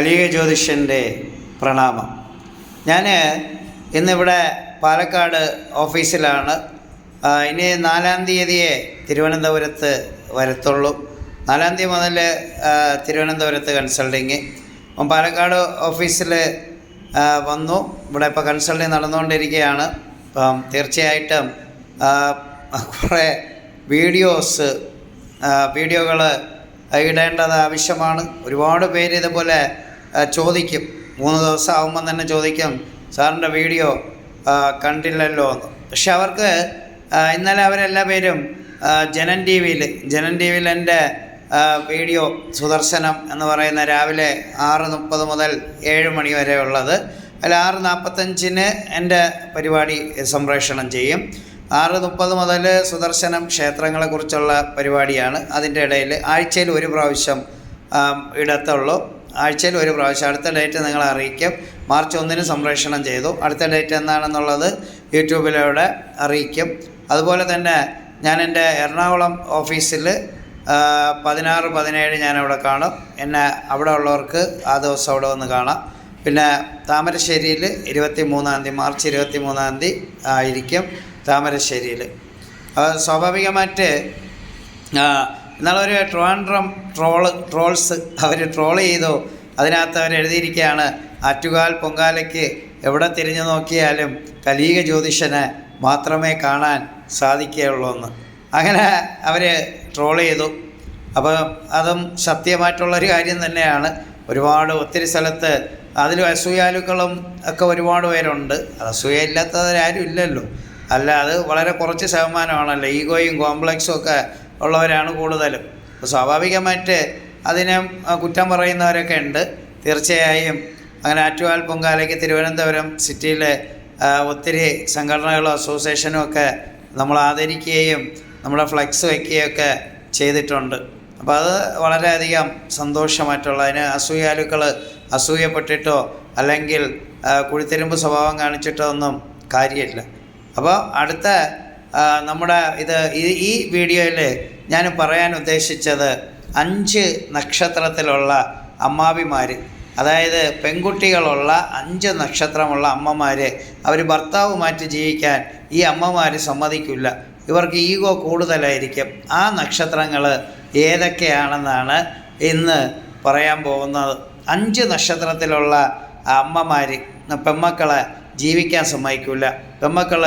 കലിക ജ്യോതിഷന്റെ പ്രണാമം. ഞാൻ ഇന്നിവിടെ പാലക്കാട് ഓഫീസിലാണ്. ഇനി നാലാം തീയതിയെ തിരുവനന്തപുരത്ത് വരത്തുള്ളൂ. നാലാം തീയതി മുതൽ തിരുവനന്തപുരത്ത് കൺസൾട്ടിങ്. അപ്പം പാലക്കാട് ഓഫീസിൽ വന്നു. ഇവിടെ ഇപ്പോൾ കൺസൾട്ടിങ് നടന്നുകൊണ്ടിരിക്കുകയാണ്. അപ്പം തീർച്ചയായിട്ടും കുറേ വീഡിയോസ് വീഡിയോകൾ ഇടേണ്ടത് ആവശ്യമാണ്. ഒരുപാട് പേര് ഇതുപോലെ ചോദിക്കും. മൂന്ന് ദിവസം ആകുമ്പം തന്നെ ചോദിക്കും സാറിന്റെ വീഡിയോ കണ്ടില്ലല്ലോ എന്ന്. പക്ഷെ അവർക്ക് ഇന്നലെ അവരെല്ലാ പേരും ജനൻ ടി വിയിൽ ജനൻ ടി വിയിൽ എന്റെ വീഡിയോ സുദർശനം എന്ന് പറയുന്ന രാവിലെ ആറ് മുപ്പത് മുതൽ ഏഴ് മണി വരെ ഉള്ളത്. അതിൽ ആറ് നാൽപ്പത്തഞ്ചിന് എന്റെ പരിപാടി സംപ്രേഷണം ചെയ്യും. ആറ് മുപ്പത് മുതൽ സുദർശനം ക്ഷേത്രങ്ങളെക്കുറിച്ചുള്ള പരിപാടിയാണ്. അതിന്റെ ഇടയിൽ ആഴ്ചയിൽ ഒരു പ്രാവശ്യം ഇടത്തുള്ളൂ. ആഴ്ചയിൽ ഒരു പ്രാവശ്യം. അടുത്ത ഡേറ്റ് നിങ്ങളെ അറിയിക്കും. മാർച്ച് ഒന്നിന് സംപ്രേഷണം ചെയ്തു. അടുത്ത ഡേറ്റ് എന്താണെന്നുള്ളത് യൂട്യൂബിലൂടെ അറിയിക്കും. അതുപോലെ തന്നെ ഞാൻ എന്റെ എറണാകുളം ഓഫീസിൽ പതിനാറ് പതിനേഴ് ഞാനവിടെ കാണും. എന്നെ അവിടെ ഉള്ളവർക്ക് ആ ദിവസം അവിടെ വന്ന് കാണാം. പിന്നെ താമരശ്ശേരിയിൽ ഇരുപത്തി മൂന്നാം തീയതി മാർച്ച് ഇരുപത്തി മൂന്നാം തീയതി ആയിരിക്കും താമരശ്ശേരിയിൽ. സ്വാഭാവികമായിട്ട് ആ, ഒരു ട്രിവാൻഡ്രം ട്രോൾ ട്രോൾസ് അവർ ട്രോൾ ചെയ്തു. അതിനകത്ത് അവർ എഴുതിയിരിക്കുകയാണ് ആറ്റുകാൽ പൊങ്കാലയ്ക്ക് എവിടെ തിരിഞ്ഞു നോക്കിയാലും കലീക ജ്യോതിഷന് മാത്രമേ കാണാൻ സാധിക്കുകയുള്ളൂ എന്ന്. അങ്ങനെ അവർ ട്രോൾ ചെയ്തു. അപ്പോൾ അതും സത്യമായിട്ടുള്ളൊരു കാര്യം തന്നെയാണ്. ഒരുപാട് ഒത്തിരി സ്ഥലത്ത് അതിൽ അസൂയാലുക്കളും ഒക്കെ ഒരുപാട് പേരുണ്ട്. അത് അസൂയ ഇല്ലാത്തവരാരും ഇല്ലല്ലോ. അല്ല അത് വളരെ കുറച്ച് ശതമാനമാണല്ലോ. ഈഗോയും കോംപ്ലക്സും ഒക്കെ ഉള്ളവരാണ് കൂടുതലും. സ്വാഭാവികമായിട്ട് അതിനെ കുറ്റം പറയുന്നവരൊക്കെ ഉണ്ട്. തീർച്ചയായും അങ്ങനെ ആറ്റുകാൽ പൊങ്കാലയ്ക്ക് തിരുവനന്തപുരം സിറ്റിയിലെ ഒത്തിരി സംഘടനകളും അസോസിയേഷനും ഒക്കെ നമ്മൾ ആദരിക്കുകയും നമ്മുടെ ഫ്ലെക്സ് വയ്ക്കുകയൊക്കെ ചെയ്തിട്ടുണ്ട്. അപ്പോൾ അത് വളരെയധികം സന്തോഷമായിട്ടുള്ള അതിന് അസൂയാലുക്കൾ അസൂയപ്പെട്ടിട്ടോ അല്ലെങ്കിൽ കുഴിത്തിരുമ്പ് സ്വഭാവം കാണിച്ചിട്ടോ ഒന്നും കാര്യമില്ല. അപ്പോൾ അടുത്ത നമ്മുടെ ഇത് ഈ വീഡിയോയിൽ ഞാൻ പറയാൻ ഉദ്ദേശിച്ചത് അഞ്ച് നക്ഷത്രത്തിലുള്ള അമ്മാവിമാർ അതായത് പെൺകുട്ടികളുള്ള അഞ്ച് നക്ഷത്രമുള്ള അമ്മമാർ അവർ ഭർത്താവ് മാറ്റി ജീവിക്കാൻ ഈ അമ്മമാർ സമ്മതിക്കില്ല. ഇവർക്ക് ഈഗോ കൂടുതലായിരിക്കും. ആ നക്ഷത്രങ്ങൾ ഏതൊക്കെയാണെന്നാണ് ഇന്ന് പറയാൻ പോകുന്നത്. അഞ്ച് നക്ഷത്രത്തിലുള്ള അമ്മമാർ പെമ്മക്കളെ ജീവിക്കാൻ സമ്മതിക്കില്ല പെമ്മക്കൾ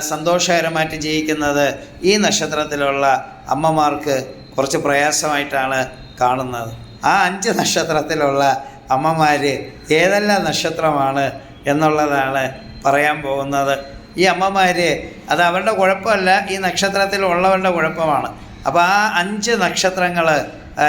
സന്തോഷകരമായിട്ട് ജീവിക്കുന്നത് ഈ നക്ഷത്രത്തിലുള്ള അമ്മമാർക്ക് കുറച്ച് പ്രയാസമായിട്ടാണ് കാണുന്നത്. ആ അഞ്ച് നക്ഷത്രത്തിലുള്ള അമ്മമാർ ഏതെല്ലാം നക്ഷത്രമാണ് എന്നുള്ളതാണ് പറയാൻ പോകുന്നത്. ഈ അമ്മമാർ അത് അവരുടെ കുഴപ്പമല്ല ഈ നക്ഷത്രത്തിൽ ഉള്ളവരുടെ കുഴപ്പമാണ്. അപ്പോൾ ആ അഞ്ച് നക്ഷത്രങ്ങൾ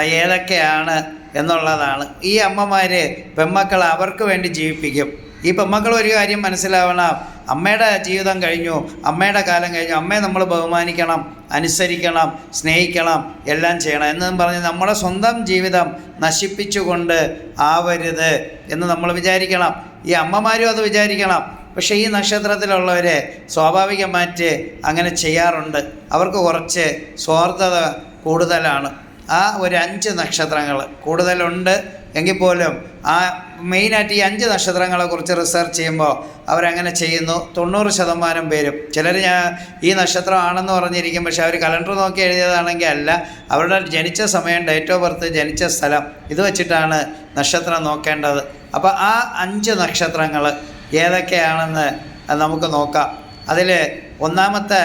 ഏതൊക്കെയാണ് എന്നുള്ളതാണ്. ഈ അമ്മമാർ പെമ്മക്കൾ അവർക്ക് വേണ്ടി ജീവിപ്പിക്കും. ഈ പെമ്മക്കൾ ഒരു കാര്യം മനസ്സിലാവണം. അമ്മയുടെ ജീവിതം കഴിഞ്ഞു അമ്മയുടെ കാലം കഴിഞ്ഞു അമ്മയെ നമ്മൾ ബഹുമാനിക്കണം അനുസരിക്കണം സ്നേഹിക്കണം എല്ലാം ചെയ്യണം എന്നും പറഞ്ഞ് നമ്മുടെ സ്വന്തം ജീവിതം നശിപ്പിച്ചുകൊണ്ട് ആവരുത് എന്ന് നമ്മൾ വിചാരിക്കണം. ഈ അമ്മമാരും അത് വിചാരിക്കണം. പക്ഷേ ഈ നക്ഷത്രത്തിലുള്ളവർ സ്വാഭാവികമായിട്ട് അങ്ങനെ ചെയ്യാറുണ്ട്. അവർക്ക് കുറച്ച് സ്വാർത്ഥത കൂടുതലാണ്. ആ ഒരു അഞ്ച് നക്ഷത്രങ്ങൾ കൂടുതലുണ്ട്. എങ്കിൽ പോലും ആ മെയിനായിട്ട് ഈ അഞ്ച് നക്ഷത്രങ്ങളെ കുറിച്ച് റിസർച്ച് ചെയ്യുമ്പോൾ അവരങ്ങനെ ചെയ്യുന്നു. തൊണ്ണൂറ് ശതമാനം പേരും. ചിലർ ഞാൻ ഈ നക്ഷത്രമാണെന്ന് പറഞ്ഞിരിക്കും. പക്ഷേ അവർ കലണ്ടർ നോക്കി എഴുതിയതാണെങ്കിൽ അല്ല. അവരുടെ ജനിച്ച സമയം ഡേറ്റ് ഓഫ് ബർത്ത് ജനിച്ച സ്ഥലം. ഇത് വെച്ചിട്ടാണ് നക്ഷത്രം നോക്കേണ്ടത്. അപ്പോൾ ആ അഞ്ച് നക്ഷത്രങ്ങൾ ഏതൊക്കെയാണെന്ന് നമുക്ക് നോക്കാം. അതിൽ ഒന്നാമത്തെ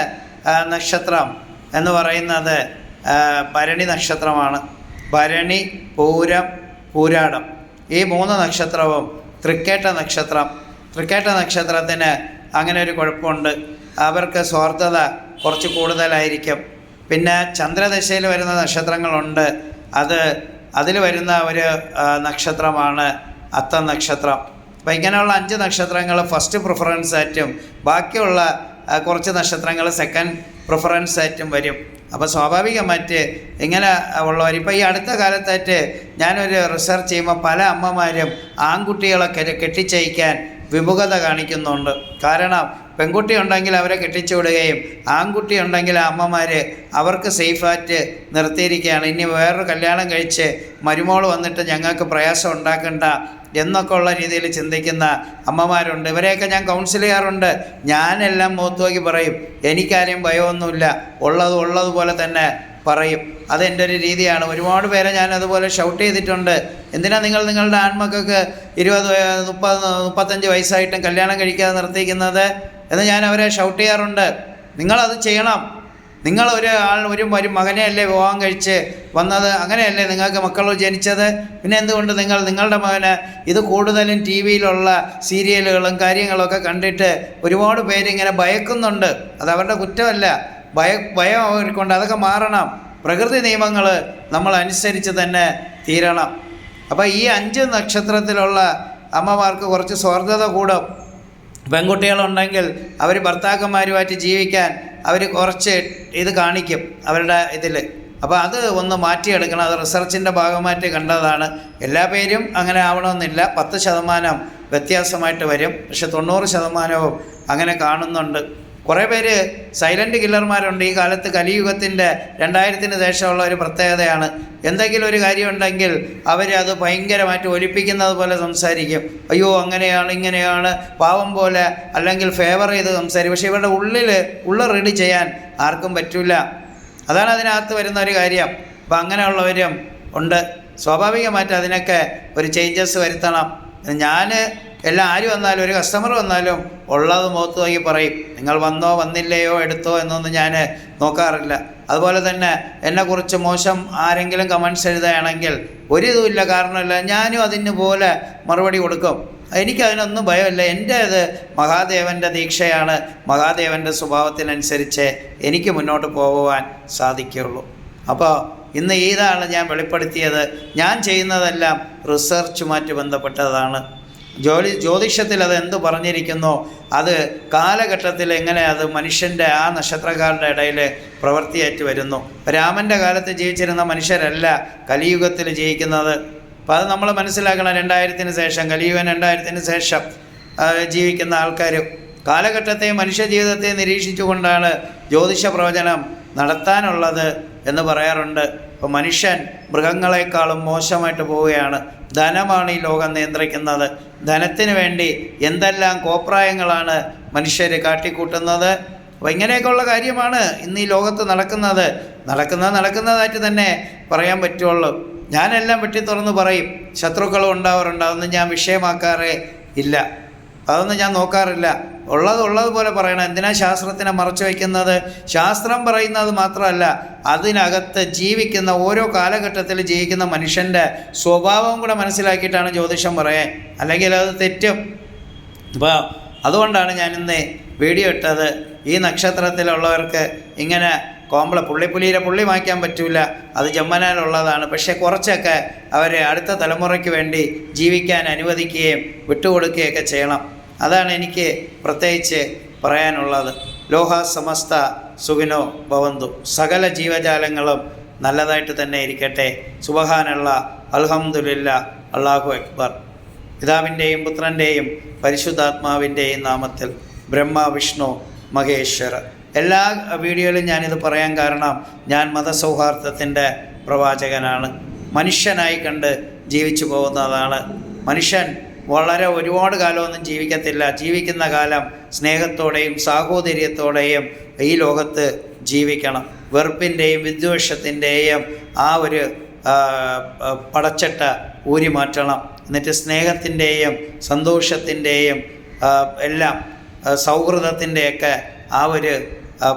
നക്ഷത്രം എന്ന് പറയുന്നത് ഭരണി നക്ഷത്രമാണ്. ഭരണി പൂരം പൂരാടം ഈ മൂന്ന് നക്ഷത്രവും തൃക്കേട്ട നക്ഷത്രം. തൃക്കേട്ട നക്ഷത്രത്തിന് അങ്ങനെ ഒരു കുഴപ്പമുണ്ട്. അവർക്ക് സ്വാർത്ഥത കുറച്ച് കൂടുതലായിരിക്കും. പിന്നെ ചന്ദ്രദശയിൽ വരുന്ന നക്ഷത്രങ്ങളുണ്ട്. അത് അതിൽ വരുന്ന ഒരു നക്ഷത്രമാണ് അത്തം നക്ഷത്രം. അപ്പോൾ ഇങ്ങനെയുള്ള അഞ്ച് നക്ഷത്രങ്ങൾ ഫസ്റ്റ് പ്രിഫറൻസ് ആറ്റും ബാക്കിയുള്ള കുറച്ച് നക്ഷത്രങ്ങൾ സെക്കൻഡ് പ്രിഫറൻസ് ആയിട്ടും വരും. അപ്പോൾ സ്വാഭാവികമായിട്ട് ഇങ്ങനെ ഉള്ളവർ ഇപ്പോൾ ഈ അടുത്ത കാലത്തായിട്ട് ഞാനൊരു റിസർച്ച് ചെയ്യുമ്പോൾ പല അമ്മമാരും ആൺകുട്ടികളെ കെ- കെട്ടിച്ചയക്കാൻ വിമുഖത കാണിക്കുന്നുണ്ട്. കാരണം പെൺകുട്ടി ഉണ്ടെങ്കിൽ അവരെ കെട്ടിച്ചു വിടുകയും ആൺകുട്ടി ഉണ്ടെങ്കിൽ അമ്മമാർ അവർക്ക് സേഫായിട്ട് നിർത്തിയിരിക്കുകയാണ്. ഇനി വേറൊരു കല്യാണം കഴിച്ച് മരുമോൾ വന്നിട്ട് ഞങ്ങൾക്ക് പ്രയാസം ഉണ്ടാക്കണ്ട എന്നൊക്കെ ഉള്ള രീതിയിൽ ചിന്തിക്കുന്ന അമ്മമാരുണ്ട്. ഇവരെയൊക്കെ ഞാൻ കൗൺസിൽ ചെയ്യാറുണ്ട്. ഞാനെല്ലാം മുഖത്ത് നോക്കി പറയും. എനിക്കാരെയും ഭയമൊന്നുമില്ല. ഉള്ളത് ഉള്ളതുപോലെ തന്നെ പറയും. അതെന്റെ ഒരു രീതിയാണ്. ഒരുപാട് പേരെ ഞാൻ അതുപോലെ ഷൗട്ട് ചെയ്തിട്ടുണ്ട്. എന്തിനാ നിങ്ങൾ നിങ്ങളുടെ ആൺമക്കൾക്ക് ഇരുപത് മുപ്പത് മുപ്പത്തഞ്ച് വയസ്സായിട്ടും കല്യാണം കഴിക്കാതെ നിർത്തിക്കുന്നത് എന്ന് ഞാൻ അവരെ ഷൗട്ട് ചെയ്യാറുണ്ട്. നിങ്ങളത് ചെയ്യണം. നിങ്ങൾ ഒരു ആൾ ഒരു ഒരു മകനെയല്ലേ വിവാഹം കഴിച്ച് വന്നത്? അങ്ങനെയല്ലേ നിങ്ങൾക്ക് മക്കൾ ജനിച്ചത്? പിന്നെ എന്തുകൊണ്ട് നിങ്ങൾ നിങ്ങളുടെ മകന് ഇത് കൂടുതലും ടി വിയിലുള്ള സീരിയലുകളും കാര്യങ്ങളൊക്കെ കണ്ടിട്ട് ഒരുപാട് പേരിങ്ങനെ ഭയക്കുന്നുണ്ട്. അത് അവരുടെ കുറ്റമല്ല. ഭയ ഭയം അവർക്കുണ്ട് അതൊക്കെ മാറണം. പ്രകൃതി നിയമങ്ങൾ നമ്മൾ അനുസരിച്ച് തന്നെ തീരണം. അപ്പോൾ ഈ അഞ്ച് നക്ഷത്രത്തിലുള്ള അമ്മമാർക്ക് കുറച്ച് സ്വാർത്ഥത കൂടും. പെൺകുട്ടികളുണ്ടെങ്കിൽ അവർ ഭർത്താക്കന്മാരുമായിട്ട് ജീവിക്കാൻ അവർ കുറച്ച് ഇത് കാണിക്കും അവരുടെ ഇതിൽ അപ്പോൾ അത് ഒന്ന് മാറ്റിയെടുക്കണം. അത് റിസർച്ചിന്റെ ഭാഗമായിട്ട് കണ്ടതാണ്. എല്ലാ പേരും അങ്ങനെ ആവണമെന്നില്ല. പത്ത് ശതമാനം വ്യത്യാസമായിട്ട് വരും. പക്ഷെ തൊണ്ണൂറ് ശതമാനവും അങ്ങനെ കാണുന്നുണ്ട്. കുറേ പേര് സൈലന്റ് കില്ലർമാരുണ്ട് ഈ കാലത്ത് കലിയുഗത്തിന്റെ രണ്ടായിരത്തിന് ശേഷമുള്ള ഒരു പ്രത്യേകതയാണ്. എന്തെങ്കിലും ഒരു കാര്യമുണ്ടെങ്കിൽ അവർ അത് ഭയങ്കരമായിട്ട് ഒലിപ്പിക്കുന്നത് പോലെ സംസാരിക്കും. അയ്യോ അങ്ങനെയാണ് ഇങ്ങനെയാണ് പാവം പോലെ അല്ലെങ്കിൽ ഫേവർ ചെയ്ത് സംസാരിക്കും. പക്ഷേ ഇവരുടെ ഉള്ളിൽ ഉള്ള റെഡി ചെയ്യാൻ ആർക്കും പറ്റില്ല അതാണ് അതിനകത്ത് വരുന്ന ഒരു കാര്യം. അപ്പം അങ്ങനെയുള്ളവരും ഉണ്ട്. സ്വാഭാവികമായിട്ട് അതിനൊക്കെ ഒരു ചേഞ്ചസ് വരുത്തണം. ഞാൻ എല്ലാം ആര് വന്നാലും ഒരു കസ്റ്റമർ വന്നാലും ഉള്ളത് മുഖത്ത് നോക്കി പറയും നിങ്ങൾ വന്നോ വന്നില്ലയോ എടുത്തോ എന്നൊന്നും ഞാൻ നോക്കാറില്ല. അതുപോലെ തന്നെ എന്നെക്കുറിച്ച് മോശം ആരെങ്കിലും കമൻസ് എഴുതുകയാണെങ്കിൽ ഒരു ഇതുമില്ല കാരണമില്ല ഞാനും അതിന് പോലെ മറുപടി കൊടുക്കും. എനിക്കതിനൊന്നും ഭയമില്ല. എന്റെ അത് മഹാദേവന്റെ ദീക്ഷയാണ്. മഹാദേവന്റെ സ്വഭാവത്തിനനുസരിച്ച് എനിക്ക് മുന്നോട്ട് പോകുവാൻ സാധിക്കുകയുള്ളൂ. അപ്പോൾ ഇന്ന് ഇതാണ് ഞാൻ വെളിപ്പെടുത്തിയത്. ഞാൻ ചെയ്യുന്നതെല്ലാം റിസർച്ചുമായിട്ട് ബന്ധപ്പെട്ടതാണ്. ജോലി ജ്യോതിഷത്തിൽ അത് എന്ത് പറഞ്ഞിരിക്കുന്നു? അത് കാലഘട്ടത്തിൽ എങ്ങനെ അത് മനുഷ്യന്റെ ആ നക്ഷത്രക്കാരുടെ ഇടയിൽ പ്രവൃത്തിയേറ്റ് വരുന്നു? രാമന്റെ കാലത്ത് ജീവിച്ചിരുന്ന മനുഷ്യരല്ല കലിയുഗത്തിൽ ജീവിക്കുന്നത്. അപ്പം അത് നമ്മൾ മനസ്സിലാക്കണം രണ്ടായിരത്തിന് ശേഷം കലിയുഗൻ രണ്ടായിരത്തിന് ശേഷം ജീവിക്കുന്ന ആൾക്കാർ കാലഘട്ടത്തെ മനുഷ്യ ജീവിതത്തെ നിരീക്ഷിച്ചുകൊണ്ടാണ് ജ്യോതിഷ പ്രവചനം നടത്താനുള്ളത് എന്ന് പറയാറുണ്ട്. അപ്പോൾ മനുഷ്യൻ മൃഗങ്ങളെക്കാളും മോശമായിട്ട് പോവുകയാണ്. ധനമാണ് ഈ ലോകം നിയന്ത്രിക്കുന്നത്. ധനത്തിന് വേണ്ടി എന്തെല്ലാം കോപ്രായങ്ങളാണ് മനുഷ്യർ കാട്ടിക്കൂട്ടുന്നത്? അപ്പോൾ ഇങ്ങനെയൊക്കെയുള്ള കാര്യമാണ് ഇന്ന് ഈ ലോകത്ത് നടക്കുന്നത്. നടക്കുന്നത് നടക്കുന്നതായിട്ട് തന്നെ പറയാൻ പറ്റുള്ളൂ. ഞാനെല്ലാം വെട്ടി തുറന്ന് പറയും. ശത്രുക്കളും ഉണ്ടാവാറുണ്ട്. അതൊന്നും ഞാൻ വിഷയമാക്കാറേ ഇല്ല. അതൊന്നും ഞാൻ നോക്കാറില്ല. ഉള്ളത് ഉള്ളതുപോലെ പറയണം. എന്തിനാ ശാസ്ത്രത്തിനെ മറച്ചു വയ്ക്കുന്നത് ശാസ്ത്രം പറയുന്നത് മാത്രമല്ല അതിനകത്ത് ജീവിക്കുന്ന ഓരോ കാലഘട്ടത്തിൽ ജീവിക്കുന്ന മനുഷ്യന്റെ സ്വഭാവം കൂടെ മനസ്സിലാക്കിയിട്ടാണ് ജ്യോതിഷം പറയാൻ അല്ലെങ്കിൽ അത് തെറ്റും. അപ്പോൾ അതുകൊണ്ടാണ് ഞാൻ ഇന്ന് വീഡിയോ ഇട്ടത്. ഈ നക്ഷത്രത്തിലുള്ളവർക്ക് ഇങ്ങനെ കോമ്പള പുള്ളിപ്പുലിയിലെ പുള്ളി മായ്ക്കാൻ പറ്റില്ല അത് ജമ്മനാലുള്ളതാണ്. പക്ഷേ കുറച്ചൊക്കെ അവരെ അടുത്ത തലമുറയ്ക്ക് വേണ്ടി ജീവിക്കാൻ അനുവദിക്കുകയും വിട്ടുകൊടുക്കുകയൊക്കെ ചെയ്യണം. അതാണ് എനിക്ക് പ്രത്യേകിച്ച് പറയാനുള്ളത്. ലോഹ സമസ്ത സുഖിനോ ഭവന്തു. സകല ജീവജാലങ്ങളും നല്ലതായിട്ട് തന്നെ ഇരിക്കട്ടെ. സുബഹാനുള്ള അൽഹമുല്ല അള്ളാഹു അക്ബർ. പിതാവിന്റെയും പുത്രന്റെയും പരിശുദ്ധാത്മാവിന്റെയും നാമത്തിൽ ബ്രഹ്മ വിഷ്ണു മഹേശ്വർ എല്ലാ വീഡിയോയിലും ഞാനിത് പറയാൻ കാരണം ഞാൻ മതസൗഹാർദ്ദത്തിന്റെ പ്രവാചകനാണ്. മനുഷ്യനായി കണ്ട് ജീവിച്ചു പോകുന്നതാണ്. മനുഷ്യൻ വളരെ ഒരുപാട് കാലമൊന്നും ജീവിക്കത്തില്ല. ജീവിക്കുന്ന കാലം സ്നേഹത്തോടെയും സാഹോദര്യത്തോടെയും ഈ ലോകത്ത് ജീവിക്കണം. വെറുപ്പിന്റെയും വിദ്വേഷത്തിന്റെയും ആ ഒരു പടച്ചട്ട ഊരി മാറ്റണം. എന്നിട്ട് സ്നേഹത്തിന്റെയും സന്തോഷത്തിന്റെയും എല്ലാം സൗഹൃദത്തിന്റെയൊക്കെ ആ ഒരു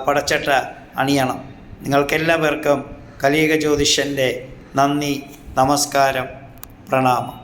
പടച്ചട്ട അണിയണം. നിങ്ങൾക്കെല്ലാവർക്കും കലിയുഗ ജ്യോതിഷന്റെ നന്ദി നമസ്കാരം പ്രണാമം.